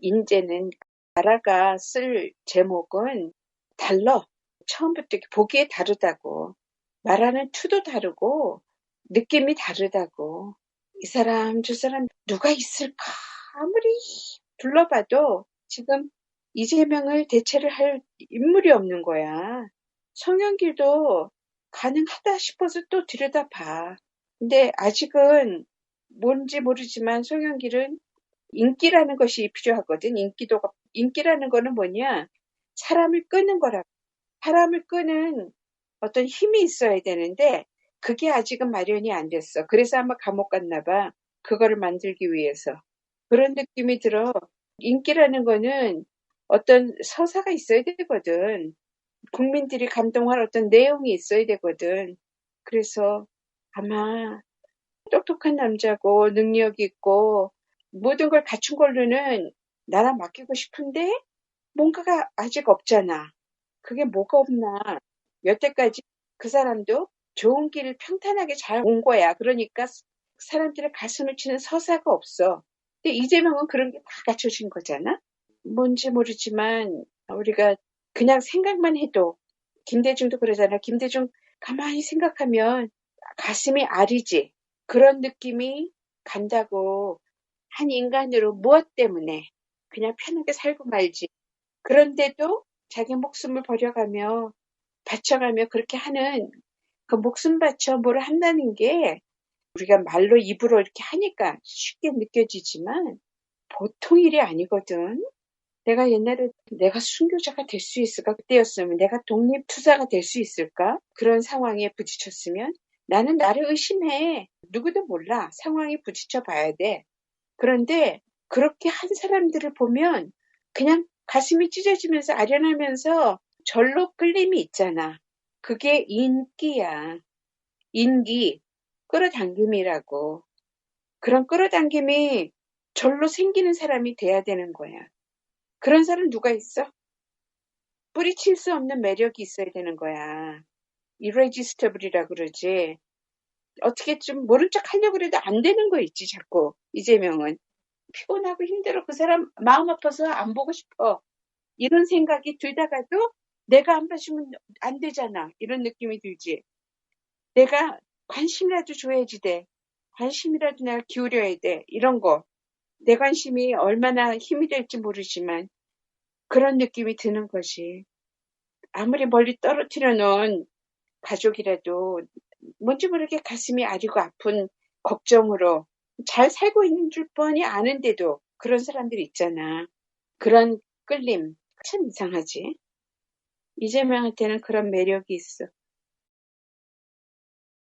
인제는 나라가 쓸 제목은 달러. 처음부터 보기에 다르다고. 말하는 투도 다르고 느낌이 다르다고. 이 사람 저 사람 누가 있을까 아무리 불러봐도 지금 이재명을 대체를 할 인물이 없는 거야. 송영길도 가능하다 싶어서 또 들여다봐. 근데 아직은 뭔지 모르지만 송영길은 인기라는 것이 필요하거든. 인기도가 인기라는 거는 뭐냐? 사람을 끄는 거라. 사람을 끄는 어떤 힘이 있어야 되는데 그게 아직은 마련이 안 됐어. 그래서 아마 감옥 갔나 봐. 그거를 만들기 위해서. 그런 느낌이 들어. 인기라는 거는 어떤 서사가 있어야 되거든. 국민들이 감동할 어떤 내용이 있어야 되거든. 그래서 아마 똑똑한 남자고 능력 있고 모든 걸 갖춘 걸로는 나라 맡기고 싶은데 뭔가가 아직 없잖아. 그게 뭐가 없나. 여태까지 그 사람도 좋은 길을 평탄하게 잘 온 거야. 그러니까 사람들의 가슴을 치는 서사가 없어. 근데 이재명은 그런 게 다 갖춰진 거잖아. 뭔지 모르지만 우리가 그냥 생각만 해도 김대중도 그러잖아. 김대중 가만히 생각하면 가슴이 아리지. 그런 느낌이 간다고 한 인간으로 무엇 때문에 그냥 편하게 살고 말지. 그런데도 자기 목숨을 버려가며 바쳐가며 그렇게 하는 그 목숨 바쳐 뭘 한다는 게 우리가 말로 입으로 이렇게 하니까 쉽게 느껴지지만 보통 일이 아니거든. 내가 옛날에 내가 순교자가 될 수 있을까? 그때였으면 내가 독립투사가 될 수 있을까? 그런 상황에 부딪혔으면 나는 나를 의심해. 누구도 몰라. 상황에 부딪혀 봐야 돼. 그런데 그렇게 한 사람들을 보면 그냥 가슴이 찢어지면서 아련하면서 절로 끌림이 있잖아. 그게 인기야. 인기, 끌어당김이라고. 그런 끌어당김이 절로 생기는 사람이 돼야 되는 거야. 그런 사람 누가 있어? 뿌리칠 수 없는 매력이 있어야 되는 거야. irresistible이라 그러지. 어떻게 좀 모른 척 하려고 해도 안 되는 거 있지, 자꾸. 이재명은. 피곤하고 힘들어. 그 사람 마음 아파서 안 보고 싶어. 이런 생각이 들다가도 내가 안 봐주면 안 되잖아. 이런 느낌이 들지. 내가 관심이라도 줘야지 돼. 관심이라도 내가 기울여야 돼. 이런 거. 내 관심이 얼마나 힘이 될지 모르지만 그런 느낌이 드는 것이 아무리 멀리 떨어뜨려 놓은 가족이라도 뭔지 모르게 가슴이 아리고 아픈 걱정으로 잘 살고 있는 줄 뻔히 아는데도 그런 사람들이 있잖아. 그런 끌림 참 이상하지. 이재명한테는 그런 매력이 있어.